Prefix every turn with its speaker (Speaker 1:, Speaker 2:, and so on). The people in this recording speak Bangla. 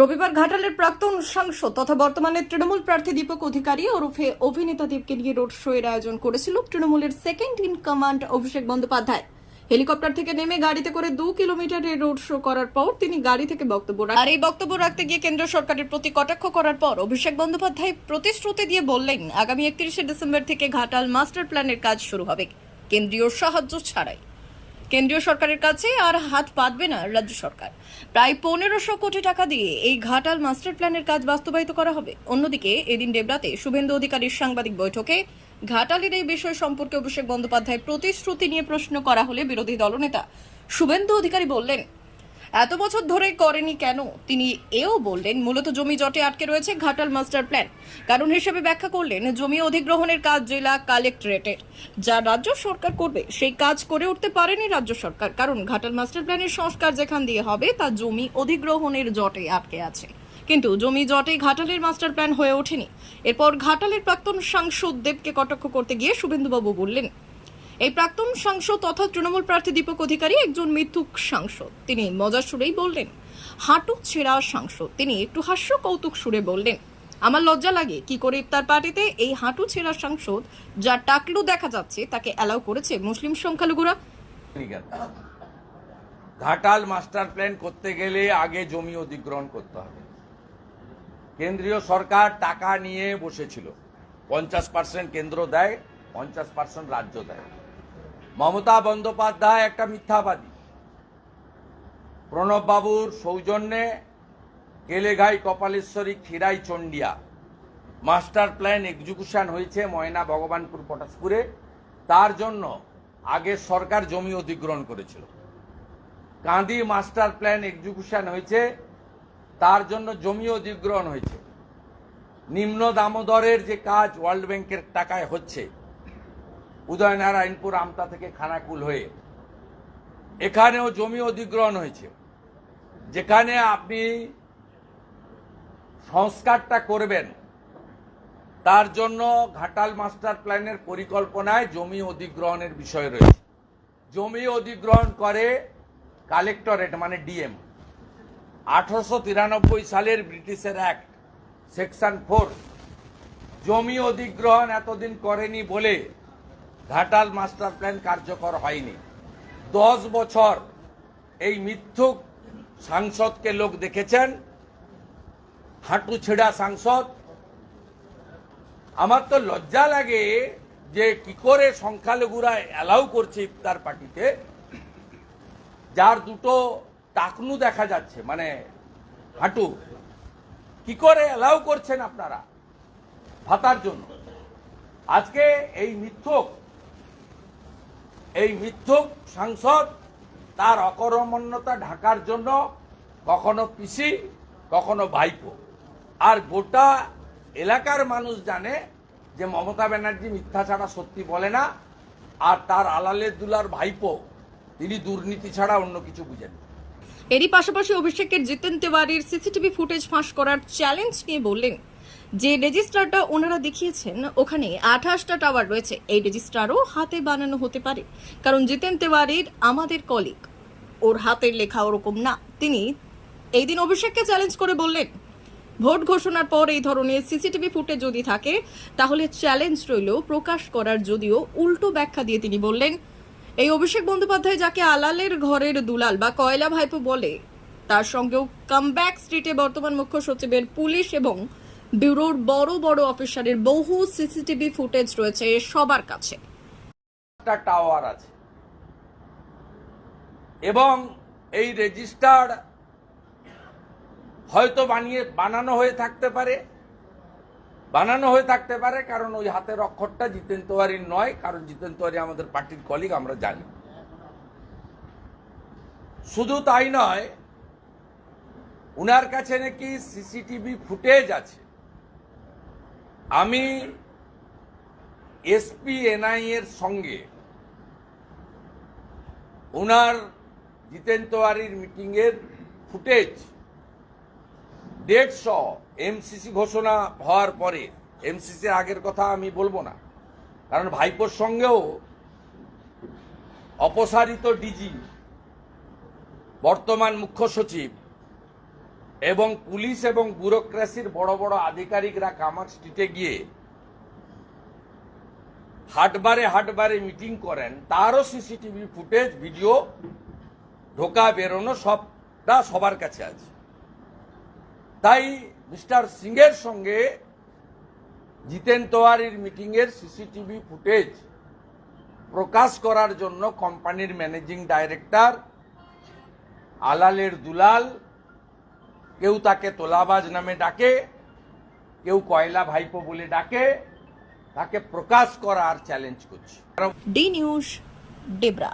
Speaker 1: রবিবার ঘাটালের প্রাক্তন সাংসদ তথা বর্তমানে তৃণমূল প্রার্থী দীপক অধিকারী ওরফে অভিনেতা দীপকে নিয়ে রোড শো এর আয়োজন করেছিল তৃণমূলের second in command Abhishek Bandyopadhyay. Helicopter থেকে নেমে গাড়িতে করে দু কিলোমিটারের রোড শো করার পর তিনি গাড়ি থেকে বক্তব্য রাখেন আর এই বক্তব্য রাখতে গিয়ে কেন্দ্র সরকারের প্রতি কটাক্ষ করার পর অভিষেক বন্দ্যোপাধ্যায় প্রতিশ্রুতি দিয়ে বললেন, আগামী একত্রিশে ডিসেম্বর থেকে ঘাটাল মাস্টার প্ল্যানের কাজ শুরু হবে। কেন্দ্রীয় সাহায্য ছাড়াই। কেন্দ্রীয় সরকারের কাছে আর হাত পাতবে না রাজ্য সরকার। প্রায় পনেরোশো কোটি টাকা দিয়ে এই ঘাটাল মাস্টার প্ল্যানের কাজ বাস্তবায়িত করা হবে। অন্যদিকে, এদিন ডেবরাতে শুভেন্দু অধিকারীর সাংবাদিক বৈঠকে ঘাটালের এই বিষয় সম্পর্কে অভিষেক বন্দ্যোপাধ্যায় প্রতিশ্রুতি নিয়ে প্রশ্ন করা হলে বিরোধী দলনেতা শুভেন্দু অধিকারী বললেন এত বছর ধরে করেনি কেন? তিনি এও বললেন, মূলত জমি জটে আটকে রয়েছে ঘাটাল মাস্টার প্ল্যান। কারণ হিসেবে ব্যাখ্যা করলেন, জমি অধিগ্রহণের কাজ জেলা কালেক্টরেটের। যা রাজ্য সরকার করবে, সেই কাজ করে উঠতে পারেনি রাজ্য সরকার। কারণ ঘাটাল মাস্টার প্ল্যানের সংস্কার যেখান দিয়ে হবে, তা জমি অধিগ্রহণের জটে আটকে আছে। কিন্তু জমি জটে ঘাটালের মাস্টার প্ল্যান হয়ে ওঠেনি। এরপর ঘাটালের প্রাক্তন সাংসদ দেবকে কটাক্ষ করতে গিয়ে শুভেন্দুবাবু বললেন এই প্রাক্তন সাংসদ তথা তৃণমূল প্রার্থী দীপক অধিকারী একজন মিথ্যুক সাংসদ। তিনি মজার সুরেই বললেন, হাঁটু ছেঁড়া সাংসদ। তিনি একটু হাস্য কৌতুক সুরে বললেন, আমার লজ্জা লাগে, কি করে ইফতার পার্টিতে এই হাঁটু ছেঁড়া সাংসদ, যার টাকলু দেখা যাচ্ছে, তাকে অ্যালাউ করেছে মুসলিম সংখ্যালঘুরা?
Speaker 2: ঘাটাল মাস্টার প্ল্যান করতে গেলে আগে জমি অধিগ্রহণ করতে হবে। কেন্দ্রীয় সরকার টাকা নিয়ে বসেছিল। পঞ্চাশ পার্সেন্ট কেন্দ্র দেয়, পঞ্চাশ পার্সেন্ট রাজ্য দেয়। মমতা বন্দ্যোপাধ্যায় একটা মিথ্যাবাদী। প্রণব বাবুর সৌজন্যে Keleghai Kapaleswari Kshirai Chandia master plan execution হয়েছে ময়না ভগবানপুর পটাশপুরে। তার জন্য আগের সরকার জমি অধিগ্রহণ করেছিল। কাঁদি মাস্টার প্ল্যান এক্সিকিউশন হয়েছে, তার জন্য জমি অধিগ্রহণ হয়েছে। নিম্ন দামোদরের যে কাজ ওয়ার্ল্ড ব্যাংকের টাকায় হচ্ছে উদয়নারায়ণপুর আমতা থেকে খানাকুল হয়ে এখানেও জমি অধিগ্রহণ হয়েছে। যেখানে আপনি সংস্কারটা করবেন, তার জন্য ঘাটাল মাস্টার প্ল্যানের পরিকল্পনায় জমি অধিগ্রহণের বিষয় রয়েছে। জমি অধিগ্রহণ করে কালেক্টরেট মানে ডিএম। আঠারোশো তিরানব্বই সালের ব্রিটিশের অ্যাক্ট, সেকশন ফোর। জমি অধিগ্রহণ এতদিন করেনি বলে ঘাটাল মাস্টার প্ল্যান কার্যকর হয়নি। দশ বছর এই মিথ্যুক সাংসদকে লোক দেখেছেন। হাঁটু ছেঁড়া সাংসদ। আমার তো লজ্জা লাগে যে কি করে সংখ্যালঘুরা অ্যালাউ করছে ইফতার পার্টিতে যার দুটো টাকনু দেখা যাচ্ছে মানে হাঁটু। কি করে অ্যালাউ করছেন আপনারা? ভাতার জন্য। আজকে এই মিথ্যক এই মিথ্যক সাংসদ তার অকর্মণ্যতা ঢাকার জন্য কখনো পিসি, কখনো ভাইপো আর গোটা এলাকার মানুষ জানে যে মমতা ব্যানার্জি মিথ্যা ছাড়া সত্যি বলে না, আর তার আলালের দুলার ভাইপো, তিনি দুর্নীতি ছাড়া অন্য কিছু বুঝেন।
Speaker 1: এরই পাশাপাশি অভিষেকের জিতেন তেওয়ারির সিসিটিভি ফুটেজ ফাঁস করার চ্যালেঞ্জ নিয়ে বললেন যে রেজিস্ট্রারটা ওনারা দেখিয়েছেন, ওখানে আঠাশটা টাওয়ার রয়েছে। এই রেজিস্ট্রারও হাতে বানানো হতে পারে। কারণ জিতেন তেওয়ারির আমাদের কলিগ ওর হাতের লেখা ওরকম না। তিনি এই দিন অভিষেককে চ্যালেঞ্জ করে বললেন, ভোট ঘোষণার পর এই ধরনের সিসিটিভি ফুটে যদি থাকে, তাহলে চ্যালেঞ্জ রইল প্রকাশ করার যদিও উল্টো ব্যাখ্যা দিয়ে তিনি বললেন, এই অভিষেক বন্দ্যোপাধ্যায় যাকে আলালের ঘরের দুলাল বা কয়লা ভাইপো বলে, তার সঙ্গেও কামব্যাক স্ট্রিটে বর্তমান মুখ্য সচিবের পুলিশ এবং ব্যুরোর বড় বড় অফিসারের বহু সিসিটিভি ফুটেজ রয়েছে সবার কাছে।
Speaker 2: একটা টাওয়ার আছে। এবং এই রেজিস্টার হয়তো বানিয়ে, বানানো হয়ে থাকতে পারে। বানানো হয়ে থাকতে পারে, কারণ ওই হাতের অক্ষরটা জিতেন তেওয়ারির নয়, কারণ জিতেন তেওয়ারি আমাদের পার্টির কলিগ আমরা জানি। শুধু তাই নয়, উনার কাছে নাকি সিসিটিভি ফুটেজ আছে। আমি এসপি এনআই এর সঙ্গে ওনার জিতেন তেওয়ারির মিটিংয়ের ফুটেজ সহ এমসিসি ঘোষণা হওয়ার পরে এমসিসি আগের কথা আমি বলব না। কারণ ভাইপোর সঙ্গেও অপসারিত ডিজি বর্তমান মুখ্য সচিব এবং পুলিশ এবং ব্যুরোক্রেসির বড় বড় আধিকারিকরা কামার স্ট্রিটে গিয়ে হাটবারে হাটবারে মিটিং করেন। তারও সিসিটিভি ফুটেজ, ভিডিও ঢোকা, বেরোনো সবটা সবার কাছে আছে। তাই মিস্টার সিংয়ের সঙ্গে জিতেন তোয়ারির মিটিংয়ের সিসিটিভি ফুটেজ প্রকাশ করার জন্য কোম্পানির ম্যানেজিং ডাইরেক্টর আলালের দুলাল কেউ তাকে তোলাবাজ নামে ডাকে, কেউ কয়লা ভাইপো বলে ডাকে, তাকে প্রকাশ করার চ্যালেঞ্জ করছে।
Speaker 1: D news, Debra.